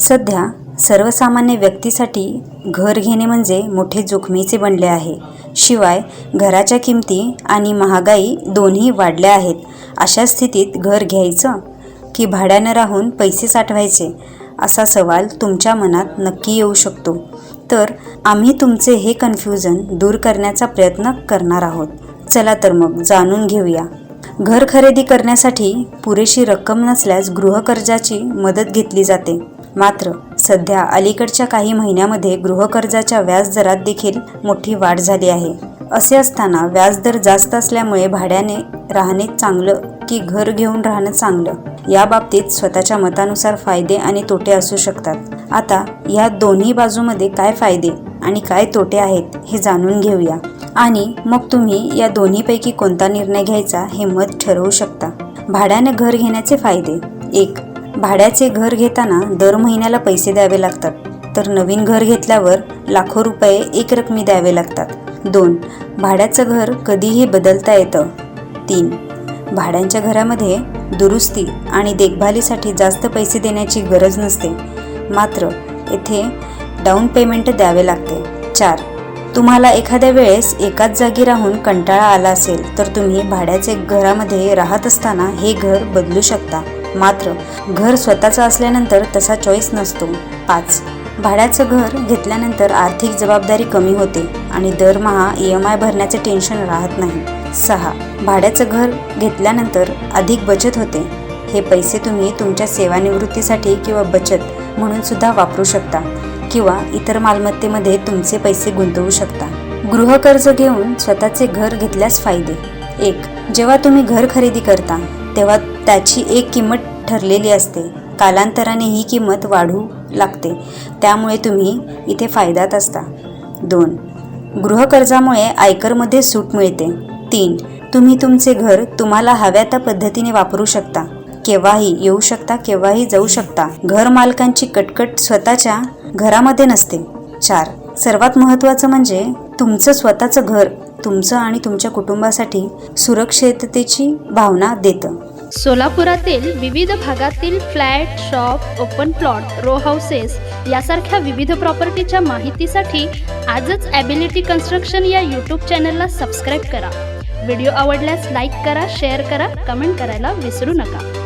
सध्या सर्वसामान्य व्यक्तीसाठी घर घेणे म्हणजे मोठे जोखमीचे बनले आहे. शिवाय घराच्या किमती आणि महागाई दोन्ही वाढल्या आहेत. अशा स्थितीत घर घ्यायचं की भाड्यानं राहून पैसे साठवायचे असा सवाल तुमच्या मनात नक्की येऊ शकतो. तर आम्ही तुमचे हे कन्फ्युजन दूर करण्याचा प्रयत्न करणार आहोत. चला तर मग जाणून घेऊया. घर खरेदी करण्यासाठी पुरेशी रक्कम नसल्यास गृहकर्जाची मदत घेतली जाते. मात्र सध्या अलीकडच्या काही महिन्यामध्ये गृहकर्जाच्या व्याजदरात देखील मोठी वाढ झाली आहे. असे असताना व्याजदर जास्त असल्यामुळे भाड्याने राहणे चांगलं की घर घेऊन राहणं चांगलं? या बाबतीत स्वतःच्या मतानुसार फायदे आणि तोटे असू शकतात. आता या दोन्ही बाजूमध्ये काय फायदे आणि काय तोटे आहेत हे जाणून घेऊया. आणि मग तुम्ही या दोन्हीपैकी कोणता निर्णय घ्यायचा हे मत ठरवू शकता. भाड्याने घर घेण्याचे फायदे. एक भाड्याचे घर घेताना दर महिन्याला पैसे द्यावे लागतात. तर नवीन घर घेतल्यावर लाखो रुपये एक रकमी द्यावे लागतात. दोन भाड्याचं घर कधीही बदलता येतं. तीन भाड्यांच्या घरामध्ये दुरुस्ती आणि देखभालीसाठी जास्त पैसे देण्याची गरज नसते. मात्र येथे डाऊन पेमेंट द्यावे लागते. चार तुम्हाला एखाद्या वेळेस एकाच जागी राहून कंटाळा आला असेल तर तुम्ही भाड्याचे घरामध्ये राहत असताना हे घर बदलू शकता. मात्र घर स्वतःचं असल्यानंतर तसा चॉईस नसतो. पाच. भाड्याचं घर घेतल्यानंतर आर्थिक जबाबदारी कमी होते आणि दरमहा ई एम आय भरण्याचे टेन्शन राहत नाही. सहा. भाड्याचं घर घेतल्यानंतर अधिक बचत होते. हे पैसे तुम्ही तुमच्या सेवानिवृत्तीसाठी किंवा बचत म्हणून सुद्धा वापरू शकता. किंवा इतर मालमत्तेमध्ये तुमचे पैसे गुंतवू शकता. गृहकर्ज घेऊन स्वतःचे घर घेतल्यास फायदे. एक जेव्हा तुम्ही घर खरेदी करता तेव्हा त्याची एक किंमत ठरलेली असते. कालांतराने ही किंमत वाढू लागते. त्यामुळे तुम्ही इथे फायद्यात असता. दोन गृहकर्जामुळे आयकरमध्ये सूट मिळते. तीन तुम्ही तुमचे घर तुम्हाला हव्या त्या पद्धतीने वापरू शकता. केव्हाही येऊ शकता केव्हाही जाऊ शकता. घर मालकांची कटकट स्वतःच्या घरामध्ये नसते. चार. सर्वात महत्त्वाचं म्हणजे तुमचं स्वतःचं घर तुमचं आणि तुमच्या कुटुंबासाठी सुरक्षिततेची भावना देतं. सोलापुरातील विविध भागातील flat shop open plot row houses यासारख्या विविध प्रॉपर्टीच्या माहितीसाठी आजच ॲबिलिटी कन्स्ट्रक्शन या यूट्यूब चॅनलला सबस्क्राईब करा. व्हिडिओ आवडल्यास लाईक करा शेअर करा कमेंट करायला विसरू नका.